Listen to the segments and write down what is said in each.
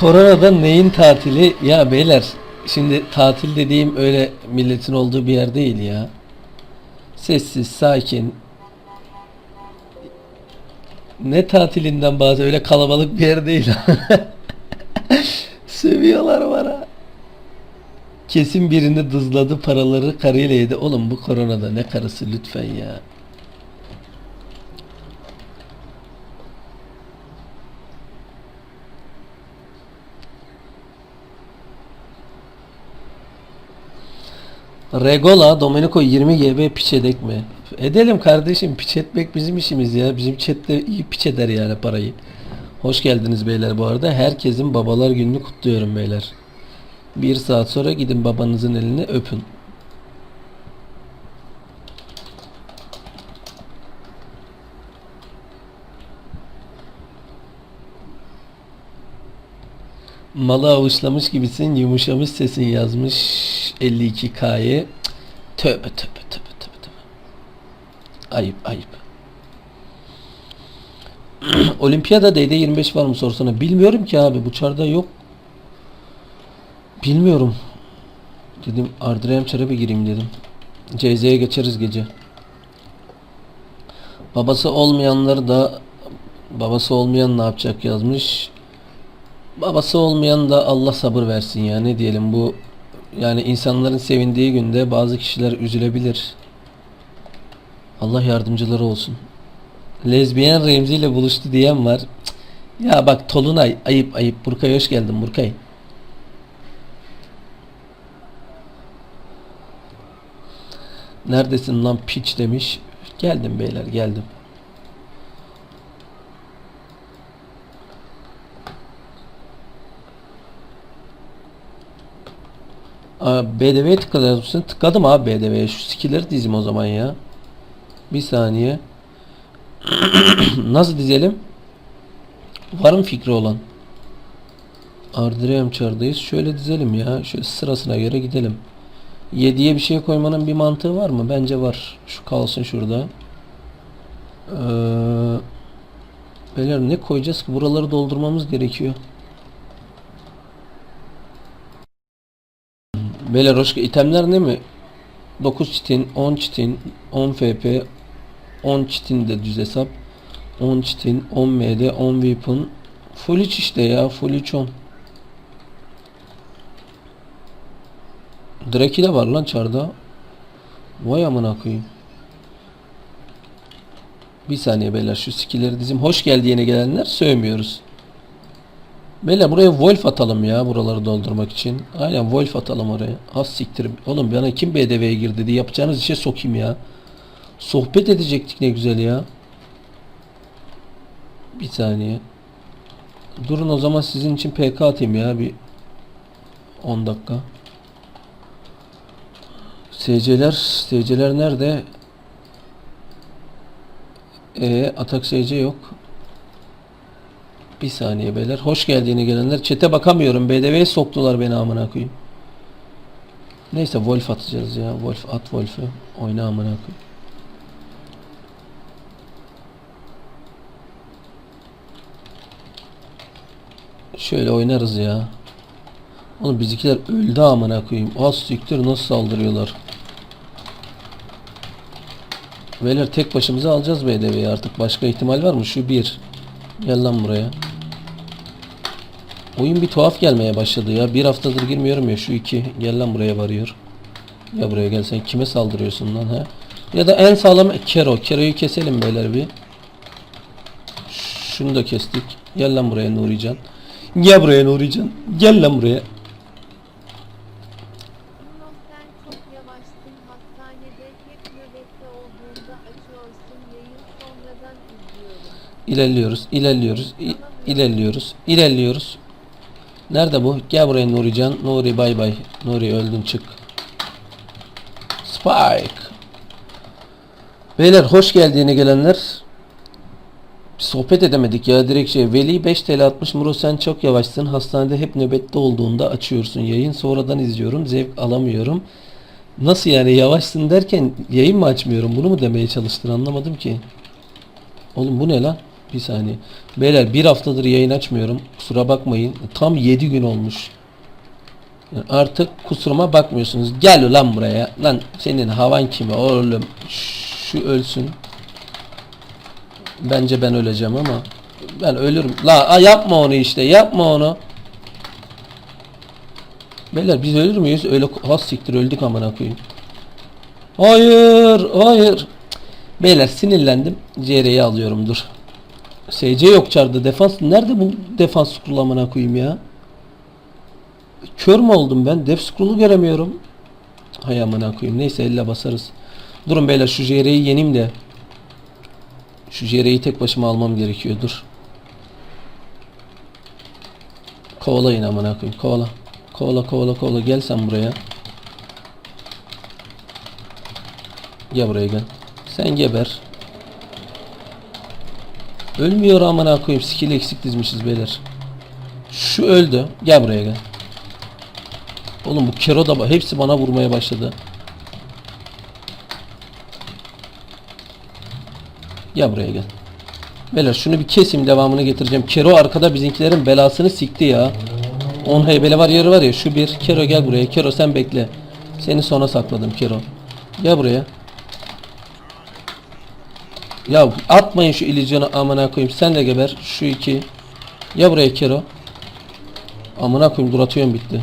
Koronadan neyin tatili? Ya beyler şimdi tatil dediğim öyle milletin olduğu bir yer değil ya. Sessiz, sakin. Ne tatilinden bazı öyle kalabalık bir yer değil. Sövüyorlar bana. Kesin birini dızladı paraları karıyla yedi. Oğlum bu koronada ne karısı lütfen ya. Regola Domenico 20 GB piç edek mi? Edelim kardeşim piç etmek bizim işimiz ya. Bizim chatte iyi piç eder yani parayı. Hoş geldiniz beyler bu arada. Herkesin babalar gününü kutluyorum beyler. Bir saat sonra gidin babanızın elini öpün. Malı avuçlamış gibisin, yumuşamış sesin yazmış 52K'yı. Tövbe tövbe tövbe tövbe tövbe. Ayıp ayıp. Olimpiyada D'de 25 var mı sorsana. Bilmiyorum ki abi bu çarda yok. Bilmiyorum. Dedim Ardreyem çara bir gireyim dedim. CZ'ye geçeriz gece. Babası olmayanları da babası olmayan ne yapacak yazmış. Babası olmayan da Allah sabır versin ya ne diyelim bu yani insanların sevindiği günde bazı kişiler üzülebilir. Allah yardımcıları olsun. Lezbiyen Remzi ile buluştu diyen var. Ya bak Tolunay ayıp ayıp. Burkay hoş geldin Burkay. Neredesin lan piç demiş. Geldim beyler geldim. BDV'ye tıkladı mısın? Tıkladım abi BDV'ye. Şu skill'leri dizim o zaman ya. Bir saniye. Nasıl dizelim? Var mı fikri olan? Ardreyem çardayız. Şöyle dizelim ya. Şöyle sırasına göre gidelim. 7'ye bir şey koymanın bir mantığı var mı? Bence var. Şu kalsın şurada. Ee, beyler ne koyacağız ki? Buraları doldurmamız gerekiyor. Beyler hoş itemler ne mi? 9 çitin, 10 çitin, 10 FP, 10 çitin de düz hesap. 10 çitin, 10 MD, 10 weapon. Full iç işte ya, full iç 10. Draki de var lan çarda. Vay amına koyayım. Bir saniye beyler şu skill'leri dizim. Hoş geldi yeni gelenler. Sövmüyoruz. Beyler buraya Wolf atalım ya buraları doldurmak için. Aynen Wolf atalım oraya. Az siktir. Oğlum bana kim BDV'ye girdi dedi. Yapacağınız işe sokayım ya. Sohbet edecektik ne güzel ya. Bir saniye. Durun o zaman sizin için PK atayım ya bir 10 dakika. SC'ler SC'ler nerede? E atak SC yok. Bir saniye beyler. Hoş geldiğini gelenler. Çete bakamıyorum. BDV'ye soktular beni amına koyayım. Neyse Wolf atacağız ya. Wolf at Wolf'ü. Oyna amına koyayım. Şöyle oynarız ya. Oğlum bizimkiler öldü amına koyayım. Az siktir nasıl saldırıyorlar. Beyler tek başımıza alacağız BDV'yi artık. Başka ihtimal var mı? Şu bir. Gel lan buraya. Oyun bir tuhaf gelmeye başladı ya. Bir haftadır girmiyorum ya. Şu iki. Gel lan buraya varıyor. Ya buraya gel sen kime saldırıyorsun lan ha? Ya da en sağlam Kero. Kero'yu keselim beyler bir. Şunu da kestik. Gel lan buraya Nurican. Gel buraya Nurican. Gel lan buraya. Bruno sen çok yavaşsın hastanede hep nöbette olduğunda açıyorsun yayın sonradan izliyorum. İlerliyoruz, ilerliyoruz, ilerliyoruz, ilerliyoruz. Nerede bu? Gel buraya Nurican. Nuri bay bay. Nuri öldün çık. Spike. Beyler hoş geldiğine gelenler. Sohbet edemedik ya direkt şey. Veli 5 TL atmış. Muro sen çok yavaşsın. Hastanede hep nöbette olduğunda açıyorsun yayın. Sonradan izliyorum. Zevk alamıyorum. Nasıl yani yavaşsın derken yayın mı açmıyorum? Bunu mu demeye çalıştın anlamadım ki. Oğlum bu ne lan? Bir saniye. Beyler bir haftadır yayın açmıyorum. Kusura bakmayın. Tam 7 gün olmuş. Yani artık kusuruma bakmıyorsunuz. Gel ulan buraya. Lan senin havan kimi oğlum? Şu ölsün. Bence ben öleceğim ama ben ölürüm. La yapma onu işte. Yapma onu. Beyler biz ölür müyüz? Öyle has siktir öldük amına koyayım. Hayır, hayır. Beyler sinirlendim. CR'yi alıyorum dur. SC yok çarda defans. Nerede bu defans scroll amına koyayım ya? Kör mü oldum ben? Def scroll'u göremiyorum. Hay amına koyayım. Neyse elle basarız. Durun beyler şu JR'yi yeneyim de. Şu JR'yi tek başıma almam gerekiyor. Dur. Kovalayın amına koyayım. Kovala. Kovala kovala kovala. Gel sen buraya. Gel buraya gel. Sen geber. Ölmüyor amına koyayım. Skill eksik dizmişiz beyler. Şu öldü. Gel buraya gel. Oğlum bu Kero da hepsi bana vurmaya başladı. Gel buraya gel. Beyler şunu bir keseyim devamını getireceğim. Kero arkada bizimkilerin belasını sikti ya. 10 heybeli var yarı var ya şu bir. Kero gel buraya. Kero sen bekle. Seni sona sakladım Kero. Gel buraya. Ya atmayın şu ilizyonu amına koyayım. Sen de geber. Şu iki. Ya buraya Kero. Amına koyayım dur atıyorum bitti.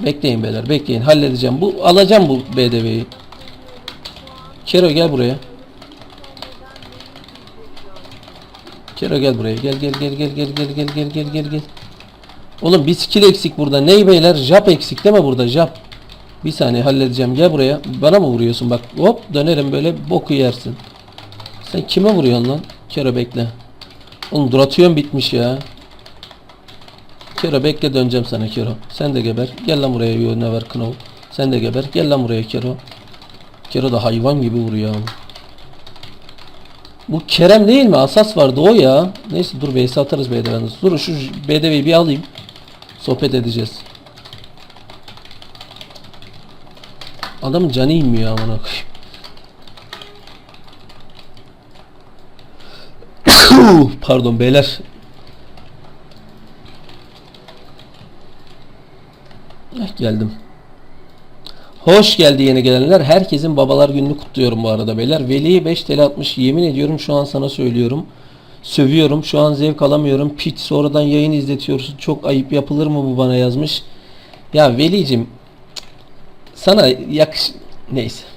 Bekleyin beyler bekleyin halledeceğim. Bu alacağım bu BDV'yi. Kero gel buraya. Kero gel buraya. Gel gel gel gel gel gel gel gel gel gel gel. Oğlum bir skill eksik burada. Ney beyler? Jap eksik değil mi burada? Jap. Bir saniye halledeceğim. Gel buraya. Bana mı vuruyorsun? Bak hop dönerim böyle boku yersin. Sen kime vuruyorsun lan? Kero bekle. Oğlum duratyon bitmiş ya. Kero bekle döneceğim sana Kero. Sen de geber. Gel lan buraya bir ver Knov. Sen de geber. Gel lan buraya Kero. Kero da hayvan gibi vuruyor. Bu Kerem değil mi? Asas vardı o ya. Neyse dur Veysel atarız BDV'den. Dur şu BDV'yi bir alayım. Sohbet edeceğiz. Adamın canı inmiyor amına koyayım. Pardon beyler. Eh, geldim. Hoş geldi yeni gelenler. Herkesin babalar gününü kutluyorum bu arada beyler. Veli 5 TL atmış. Yemin ediyorum şu an sana söylüyorum. Sövüyorum. Şu an zevk alamıyorum. Piç sonradan yayın izletiyorsun. Çok ayıp yapılır mı bu bana yazmış. Ya Velicim sana yakış... Neyse.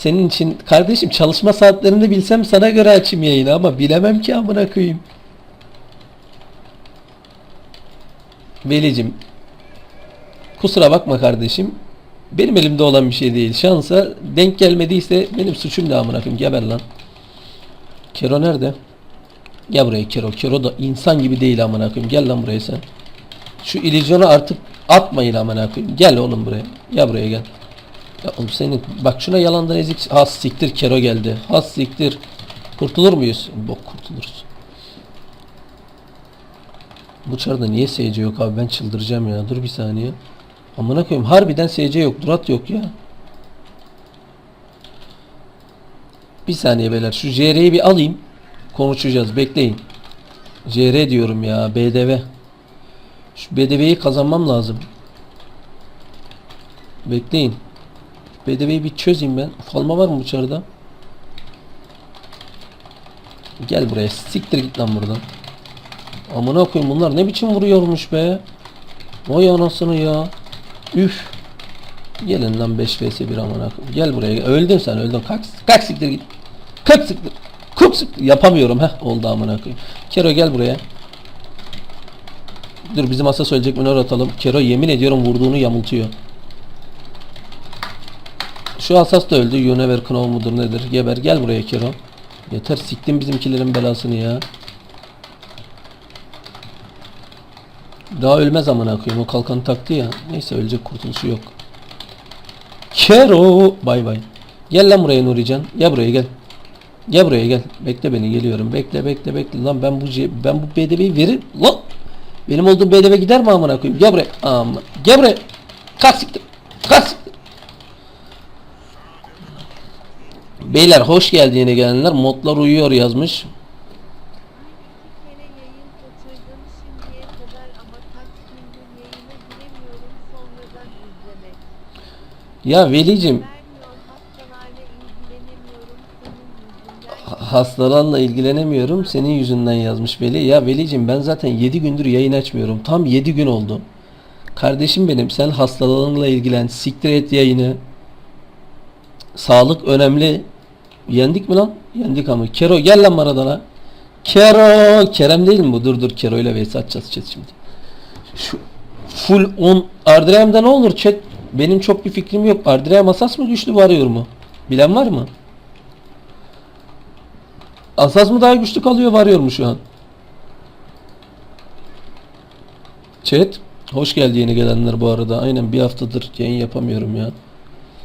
Senin için kardeşim çalışma saatlerini bilsem sana göre açayım yayını ama bilemem ki amına koyayım. Velicim kusura bakma kardeşim. Benim elimde olan bir şey değil. Şansa denk gelmediyse benim suçum da amına koyayım. Geber lan. Kero nerede? Gel buraya Kero. Kero da insan gibi değil amına koyayım. Gel lan buraya sen. Şu illüzyonu artık atmayın amına koyayım. Gel oğlum buraya. Gel buraya gel. Ya oğlum senin bak şuna yalandan ezik. Has siktir Kero geldi. Has siktir. Kurtulur muyuz? Bok kurtuluruz. Bu çarda niye SC yok abi ben çıldıracağım ya. Dur bir saniye. Amına koyayım harbiden SC yok. Durat yok ya. Bir saniye beyler şu JR'yi bir alayım. Konuşacağız bekleyin. JR diyorum ya BDV. Şu BDV'yi kazanmam lazım. Bekleyin. BDV'yi bir çözeyim ben. Falma var mı bu çarda? Gel buraya. Siktir git lan buradan. Amına koyayım bunlar ne biçim vuruyormuş be. Vay anasını ya. Üf. Gelin lan 5 vs 1 amına koyayım. Gel buraya. Öldün sen öldün. Kalk, kalk siktir git. Kalk siktir. Kalk siktir. Yapamıyorum heh. Oldu amına koyayım. Kero gel buraya. Dur bizim asa söyleyecek minör atalım. Kero yemin ediyorum vurduğunu yamultuyor. Şu asas da öldü. Yunever Knov mudur nedir? Geber gel buraya Kero. Yeter siktim bizimkilerin belasını ya. Daha ölmez amına koyayım. O kalkanı taktı ya. Neyse ölecek kurtuluşu yok. Kero. Bay bay. Gel lan buraya Nurican. Gel buraya gel. Gel buraya gel. Bekle beni geliyorum. Bekle bekle bekle. Lan ben bu ben bu BDV'yi verir. Lan. Benim olduğum BDV gider mi amına koyayım? Gel buraya. Aman. Gel buraya. Kalk siktir. Kalk Beyler hoş geldi yeni gelenler. Modlar uyuyor yazmış. Ya Velicim hastalarla ilgilenemiyorum. Senin yüzünden yazmış Veli. Ya Velicim ben zaten 7 gündür yayın açmıyorum. Tam 7 gün oldu. Kardeşim benim sen hastalarınla ilgilen. Siktir et yayını. Sağlık önemli. Yendik mi lan? Yendik ama. Kero gel lan Maradona. Kero. Kerem değil mi bu? Dur dur Kero ile vs atacağız şimdi. Şu full 10 Ardrem'de ne olur chat? Benim çok bir fikrim yok. Ardrem asas mı güçlü varıyor mu? Bilen var mı? Asas mı daha güçlü kalıyor varıyor mu şu an? Chat hoş geldi yeni gelenler bu arada. Aynen bir haftadır yayın yapamıyorum ya.